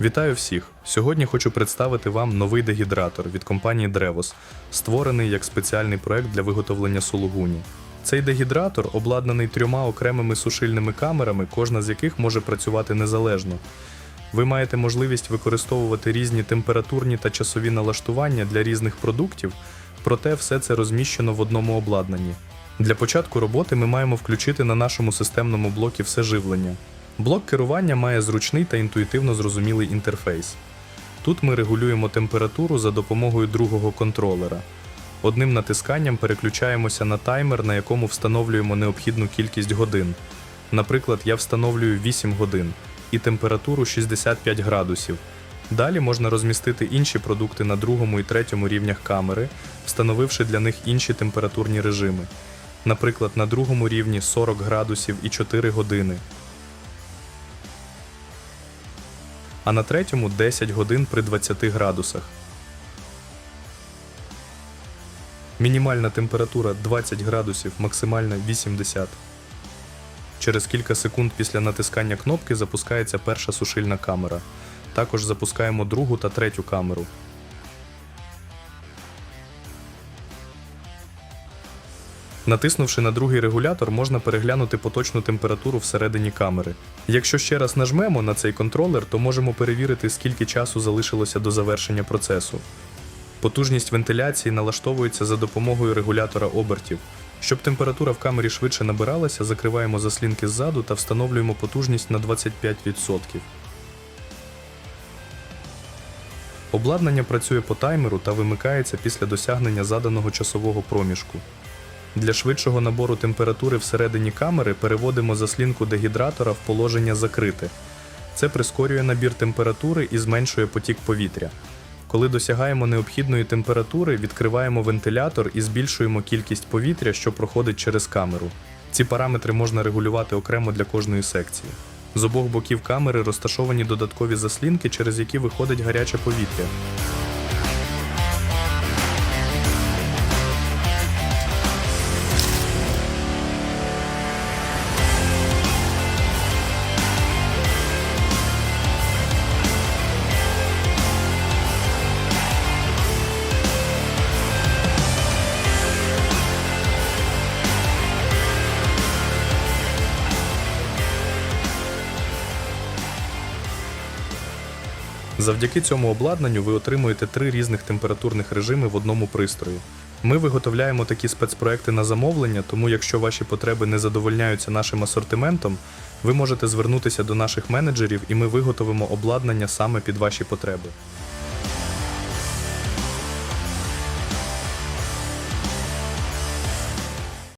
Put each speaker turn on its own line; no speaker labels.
Вітаю всіх! Сьогодні хочу представити вам новий дегідратор від компанії Drevos, створений як спеціальний проект для виготовлення сулугуні. Цей дегідратор обладнаний трьома окремими сушильними камерами, кожна з яких може працювати незалежно. Ви маєте можливість використовувати різні температурні та часові налаштування для різних продуктів, проте все це розміщено в одному обладнанні. Для початку роботи ми маємо включити на нашому системному блокі все живлення. Блок керування має зручний та інтуїтивно зрозумілий інтерфейс. Тут ми регулюємо температуру за допомогою другого контролера. Одним натисканням переключаємося на таймер, на якому встановлюємо необхідну кількість годин. Наприклад, я встановлюю 8 годин і температуру 65 градусів. Далі можна розмістити інші продукти на другому і третьому рівнях камери, встановивши для них інші температурні режими. Наприклад, на другому рівні 40 градусів і 4 години, а на третьому 10 годин при 20 градусах. Мінімальна температура 20 градусів, максимальна 80. Через кілька секунд після натискання кнопки запускається перша сушильна камера. Також запускаємо другу та третю камеру. Натиснувши на другий регулятор, можна переглянути поточну температуру всередині камери. Якщо ще раз нажмемо на цей контролер, то можемо перевірити, скільки часу залишилося до завершення процесу. Потужність вентиляції налаштовується за допомогою регулятора обертів. Щоб температура в камері швидше набиралася, закриваємо заслінки ззаду та встановлюємо потужність на 25%. Обладнання працює по таймеру та вимикається після досягнення заданого часового проміжку. Для швидшого набору температури всередині камери переводимо заслінку дегідратора в положення закрите. Це прискорює набір температури і зменшує потік повітря. Коли досягаємо необхідної температури, відкриваємо вентилятор і збільшуємо кількість повітря, що проходить через камеру. Ці параметри можна регулювати окремо для кожної секції. З обох боків камери розташовані додаткові заслінки, через які виходить гаряче повітря. Завдяки цьому обладнанню ви отримуєте три різних температурних режими в одному пристрої. Ми виготовляємо такі спецпроекти на замовлення, тому якщо ваші потреби не задовольняються нашим асортиментом, ви можете звернутися до наших менеджерів і ми виготовимо обладнання саме під ваші потреби.